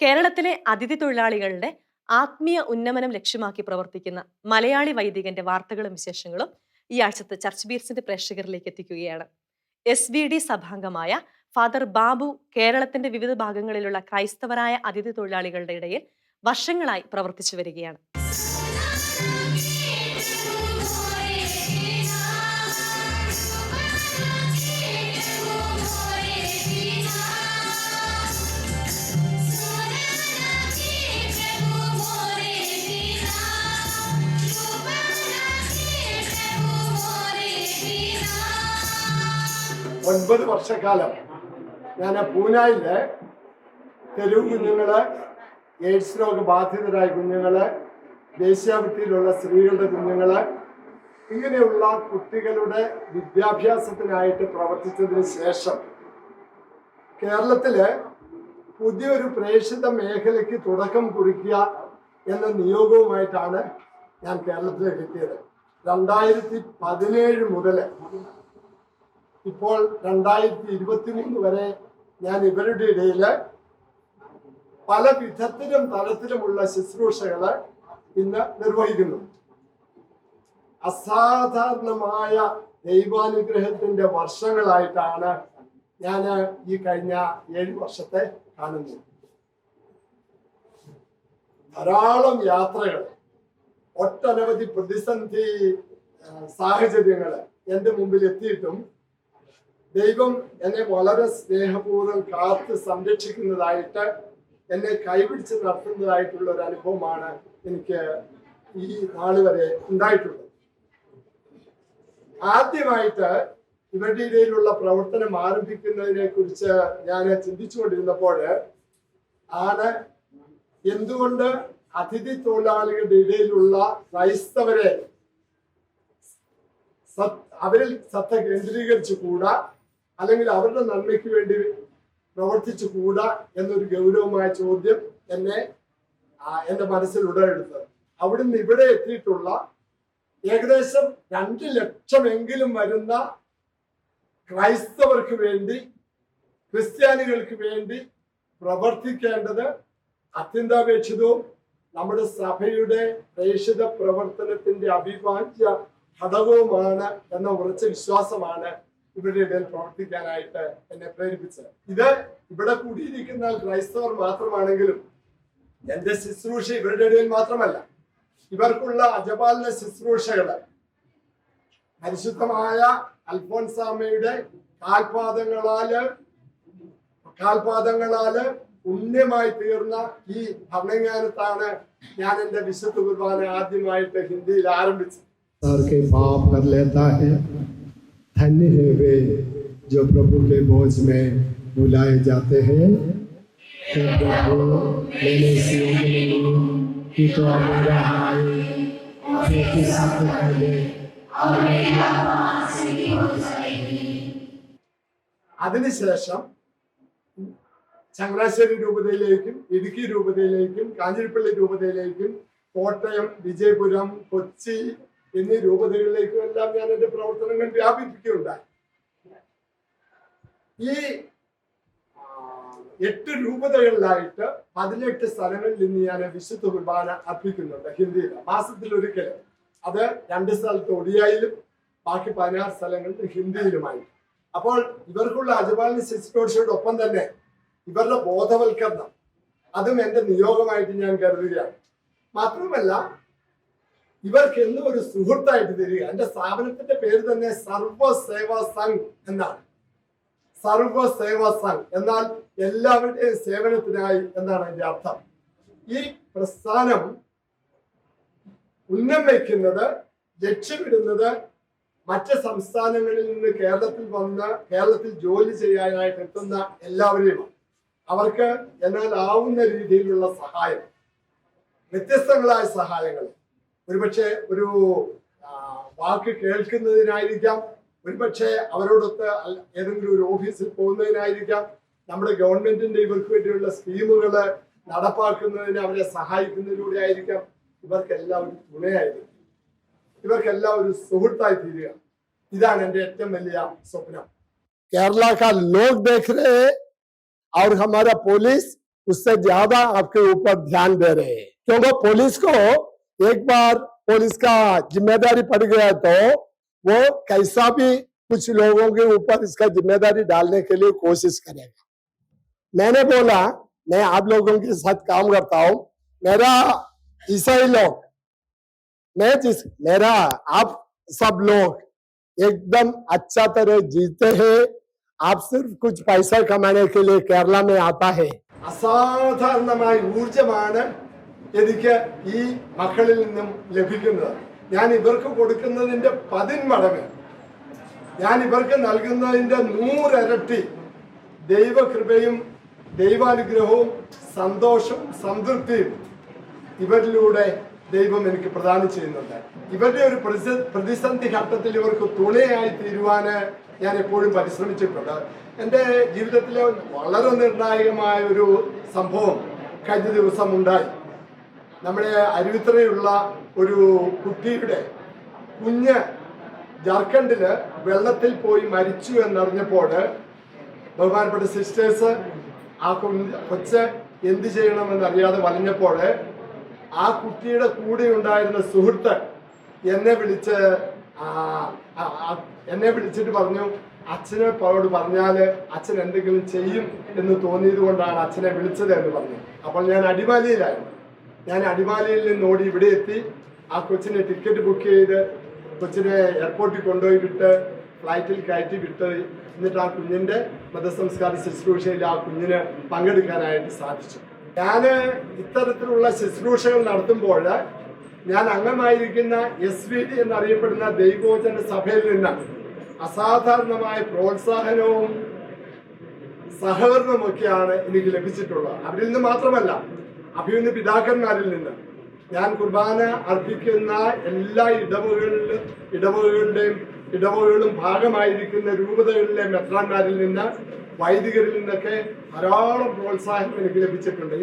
കേരളത്തിലെ അതിഥി തൊഴിലാളികളുടെ ആത്മീയ ഉന്നമനം ലക്ഷ്യമാക്കി പ്രവർത്തിക്കുന്ന മലയാളി വൈദികന്റെ വാർത്തകളും വിശേഷങ്ങളും ഈ ആഴ്ചത്തെ ചർച്ച് ബീർസിന്റെ പ്രേക്ഷകരിലേക്ക് എത്തിക്കുകയാണ്. എസ് വി ഡി സഭാംഗമായ ഫാദർ ബാബു കേരളത്തിന്റെ വിവിധ ഭാഗങ്ങളിലുള്ള ക്രൈസ്തവരായ അതിഥി തൊഴിലാളികളുടെ ഇടയിൽ വർഷങ്ങളായി പ്രവർത്തിച്ചു വരികയാണ്. ഒൻപത് വർഷക്കാലം. ഞാൻ പൂനായിൽ തെരുവ് കുഞ്ഞുങ്ങൾ എയ്ഡ്സ് രോഗ ബാധിതരായ കുഞ്ഞുങ്ങൾ വേശ്യാവൃത്തിയിലുള്ള സ്ത്രീകളുടെ കുഞ്ഞുങ്ങൾ ഇങ്ങനെയുള്ള കുട്ടികളുടെ വിദ്യാഭ്യാസത്തിനായിട്ട് പ്രവർത്തിച്ചതിന് ശേഷം കേരളത്തിൽ പുതിയൊരു പ്രേക്ഷിത മേഖലയ്ക്ക് തുടക്കം കുറിക്കുക എന്ന നിയോഗവുമായിട്ടാണ് ഞാൻ കേരളത്തിലേക്ക് എത്തിയത് രണ്ടായിരത്തി പതിനേഴ് മുതൽ ഇപ്പോൾ രണ്ടായിരത്തി ഇരുപത്തി മൂന്ന് വരെ ഞാൻ ഇവരുടെ ഇടയിൽ പല വിധത്തിലും തലത്തിലുമുള്ള ശുശ്രൂഷകൾ ഇന്ന് നിർവഹിക്കുന്നു. അസാധാരണമായ ദൈവാനുഗ്രഹത്തിന്റെ വർഷങ്ങളായിട്ടാണ് ഞാൻ ഈ കഴിഞ്ഞ ഏഴ് വർഷത്തെ കാണുന്നത്. ധാരാളം യാത്രകൾ ഒട്ടനവധി പ്രതിസന്ധി സാഹചര്യങ്ങൾ എന്റെ മുമ്പിൽ എത്തിയിട്ടും ദൈവം എന്നെ വളരെ സ്നേഹപൂർവം കാത്ത് സംരക്ഷിക്കുന്നതായിട്ട് എന്നെ കൈപിടിച്ച് നടത്തുന്നതായിട്ടുള്ള ഒരു അനുഭവമാണ് എനിക്ക് ഈ നാൾ വരെ ഉണ്ടായിട്ടുള്ളത്. ആദ്യമായിട്ട് ഇവരുടെ ഇടയിലുള്ള പ്രവർത്തനം ആരംഭിക്കുന്നതിനെ കുറിച്ച് ഞാൻ ചിന്തിച്ചുകൊണ്ടിരുന്നപ്പോൾ ആണ് എന്തുകൊണ്ട് അതിഥി തൊഴിലാളികളുടെ ഇടയിലുള്ള ക്രൈസ്തവരെ സത്- അവരിൽ ശ്രദ്ധ കേന്ദ്രീകരിച്ചു കൂടാ അല്ലെങ്കിൽ അവരുടെ നന്മയ്ക്ക് വേണ്ടി പ്രവർത്തിച്ചു കൂടാ എന്നൊരു ഗൗരവമായ ചോദ്യം എന്നെ എന്റെ മനസ്സിൽ ഉടലെടുത്തത്. അവിടുന്ന് ഇവിടെ എത്തിയിട്ടുള്ള ഏകദേശം രണ്ട് ലക്ഷമെങ്കിലും വരുന്ന ക്രൈസ്തവർക്ക് വേണ്ടി ക്രിസ്ത്യാനികൾക്ക് വേണ്ടി പ്രവർത്തിക്കേണ്ടത് അത്യന്താപേക്ഷിതവും നമ്മുടെ സഭയുടെ പ്രേക്ഷിത പ്രവർത്തനത്തിന്റെ അഭിവാജ്യ ഘടകവുമാണ് എന്ന ഉറച്ച വിശ്വാസമാണ് ഇവരുടെ ഇടയിൽ പ്രവർത്തിക്കാനായിട്ട് എന്നെ പ്രേരിപ്പിച്ചത്. ഇത് ഇവിടെ കൂടിയിരിക്കുന്ന ക്രൈസ്തവർ മാത്രമാണെങ്കിലും എന്റെ ശുശ്രൂഷ ഇവരുടെ ഇടയിൽ മാത്രമല്ല ഇവർക്കുള്ള അജപാലന ശുശ്രൂഷകൾ പരിശുദ്ധമായ അൽഫോൻസാമയുടെ കാൽപാദങ്ങളാൽ കാൽപാദങ്ങളാൽ പുണ്യമായി തീർന്ന ഈ ഭരണങ്ങാനത്താണ് ഞാൻ എന്റെ വിശുദ്ധ കുർബാന ആദ്യമായിട്ട് ഹിന്ദിയിൽ ആരംഭിച്ചത്. धन्य है वे जो प्रभु के बोझ में बुलाए जाते हैं हे प्रभु मैंने इस योग्य नहीं हूँ कि तो अब मेरा हाय आपके साथ पहले और मेरी आवाज नहीं हो जाएगी അതിനുശേഷം ചങ്ങനാശ്ശേരി രൂപതയിലേക്കും ഇടുക്കി രൂപതയിലേക്കും കാഞ്ഞിരപ്പള്ളി രൂപതയിലേക്കും കോട്ടയം വിജയപുരം കൊച്ചി എന്നീ രൂപതകളിലേക്കും എല്ലാം ഞാൻ എന്റെ പ്രവർത്തനങ്ങൾ വ്യാപിപ്പിക്കുകയുണ്ടായി. ഈ എട്ട് രൂപതകളിലായിട്ട് പതിനെട്ട് സ്ഥലങ്ങളിൽ നിന്ന് ഞാൻ വിശുദ്ധ കുർബാന അർപ്പിക്കുന്നുണ്ട് ഹിന്ദിയിൽ. മാസത്തിൽ ഒരിക്കൽ അത് രണ്ട് സ്ഥലത്ത് ഒടിയായാലും ബാക്കി പതിനാറ് സ്ഥലങ്ങളിൽ ഹിന്ദിയിലുമായി. അപ്പോൾ ഇവർക്കുള്ള അജപാലിന് ശുശ്രൂഷയോടൊപ്പം തന്നെ ഇവരുടെ ബോധവൽക്കരണം. അതും എന്റെ നിയോഗമായിട്ട് ഞാൻ കരുതുകയാണ്. മാത്രമല്ല ഇവർക്ക് എന്നും ഒരു സുഹൃത്തായിട്ട് തരിക. എന്റെ സ്ഥാപനത്തിന്റെ പേര് തന്നെ സർവ സേവാ സംഘ് എന്നാണ്. സർവ സേവാ സംഘ് എന്നാൽ എല്ലാവരുടെയും സേവനത്തിനായി എന്നാണ് അതിന്റെ അർത്ഥം. ഈ പ്രസ്ഥാനം ഉന്നം വയ്ക്കുന്നത് ലക്ഷ്യമിടുന്നത് മറ്റ് സംസ്ഥാനങ്ങളിൽ നിന്ന് കേരളത്തിൽ വന്ന് കേരളത്തിൽ ജോലി ചെയ്യാനായിട്ട് എത്തുന്ന എല്ലാവരെയുമാണ്. അവർക്ക് എന്നാൽ ആവുന്ന രീതിയിലുള്ള സഹായം വ്യത്യസ്തങ്ങളായ സഹായങ്ങൾ. ഒരുപക്ഷെ ഒരു ആ, വാക്ക് കേൾക്കുന്നതിനായിരിക്കാം ഒരുപക്ഷെ അവരോടൊത്ത് അൽ- ഏതെങ്കിലും ഒരു ഓഫീസിൽ പോകുന്നതിനായിരിക്കാം നമ്മുടെ ഗവൺമെന്റിന്റെ ഇവർക്ക് വേണ്ടിയുള്ള സ്കീമുകൾ നടപ്പാക്കുന്നതിന് അവരെ സഹായിക്കുന്നതിലൂടെ ആയിരിക്കാം ഇവർക്കെല്ലാം ഒരു തുണയായിരിക്കും ഇവർക്കെല്ലാം ഒരു സുഹൃത്തായി തീരുക ഇതാണ് എന്റെ ഏറ്റവും വലിയ സ്വപ്നം കേരള का लोग देख रहे हैं और हमारा पुलिस उससे ज्यादा आपके ऊपर ध्यान दे रहे हैं क्योंकि पुलिस को एक बार पुलिस का जिम्मेदारी पड़ गया तो वो कैसा भी कुछ लोगों के ऊपर इसका जिम्मेदारी डालने के लिए कोशिश करेगा मैंने बोला मैं आप लोगों के साथ काम करता हूँ मेरा ईसाई लोग मैं जिस मेरा आप सब लोग एकदम अच्छा तरह जीते हैं आप सिर्फ कुछ पैसा कमाने के लिए केरला में आता है അസാധാരണമായ ഊർജമാണ് എനിക്ക് ഈ മക്കളിൽ നിന്നും ലഭിക്കുന്നത്. ഞാൻ ഇവർക്ക് കൊടുക്കുന്നതിന്റെ പതിന്മടങ്ങ്. ഞാൻ ഇവർക്ക് നൽകുന്നതിന്റെ നൂറിരട്ടി ദൈവകൃപയും ദൈവാനുഗ്രഹവും സന്തോഷം സംതൃപ്തിയും ഇവരിലൂടെ ദൈവം എനിക്ക് പ്രദാനം ചെയ്യുന്നുണ്ട്. ഇവരുടെ ഒരു പ്രതിസന്ധി ഘട്ടത്തിൽ ഇവർക്ക് തുണയായി തീരുവാന് ഞാൻ എപ്പോഴും പരിശ്രമിച്ചിട്ടുണ്ട്. എന്റെ ജീവിതത്തിലെ വളരെ നിർണായകമായ ഒരു സംഭവം കഴിഞ്ഞ ദിവസം ഉണ്ടായി. നമ്മുടെ അരുവിത്രയുള്ള ഒരു കുട്ടിയുടെ കുഞ്ഞ് ജാർഖണ്ഡിൽ വെള്ളത്തിൽ പോയി മരിച്ചു എന്നറിഞ്ഞപ്പോൾ ബഹുമാനപ്പെട്ട സിസ്റ്റേഴ്സ് ആ കൊച്ച് എന്ത് ചെയ്യണമെന്ന് അറിയാതെ വലഞ്ഞപ്പോൾ ആ കുട്ടിയുടെ കൂടെ ഉണ്ടായിരുന്ന സുഹൃത്ത് എന്നെ വിളിച്ച് എന്നെ വിളിച്ചിട്ട് പറഞ്ഞു അച്ഛനെ അവരോട് പറഞ്ഞാൽ അച്ഛൻ എന്തെങ്കിലും ചെയ്യും എന്ന് തോന്നിയത് കൊണ്ടാണ് അച്ഛനെ വിളിച്ചത് എന്ന് പറഞ്ഞു. അപ്പോൾ ഞാൻ അടിമാലിയിലായിരുന്നു. ഞാൻ അടിമാലിയിൽ നിന്ന് ഓടി ഇവിടെ എത്തി. ആ കൊച്ചിനെ ടിക്കറ്റ് ബുക്ക് ചെയ്ത് കൊച്ചിനെ എയർപോർട്ടിൽ കൊണ്ടുപോയി വിട്ട് ഫ്ലൈറ്റിൽ കയറ്റി വിട്ട് എന്നിട്ട് ആ കുഞ്ഞിന്റെ മതസംസ്കാര ശുശ്രൂഷയിൽ ആ കുഞ്ഞിന് പങ്കെടുക്കാനായിട്ട് സാധിച്ചു. ഞാൻ ഇത്തരത്തിലുള്ള ശുശ്രൂഷകൾ നടത്തുമ്പോൾ ഞാൻ അംഗമായിരിക്കുന്ന എസ് വി ഡി എന്നറിയപ്പെടുന്ന ദൈവോചന സഭയിൽ നിന്ന് അസാധാരണമായ പ്രോത്സാഹനവും സഹകരണമൊക്കെയാണ് എനിക്ക് ലഭിച്ചിട്ടുള്ളത്. അവരിൽ നിന്ന് മാത്രമല്ല അഭിയുന്ന പിതാക്കന്മാരിൽ നിന്ന് ഞാൻ കുർബാന അർപ്പിക്കുന്ന എല്ലാ ഇടവകളിലും ഇടവകളുടെയും ഇടവകളും ഭാഗമായിരിക്കുന്ന രൂപതകളിലെ മെത്രാന്മാരിൽ നിന്ന് വൈദികരിൽ നിന്നൊക്കെ ധാരാളം പ്രോത്സാഹനം എനിക്ക് ലഭിച്ചിട്ടുണ്ട്.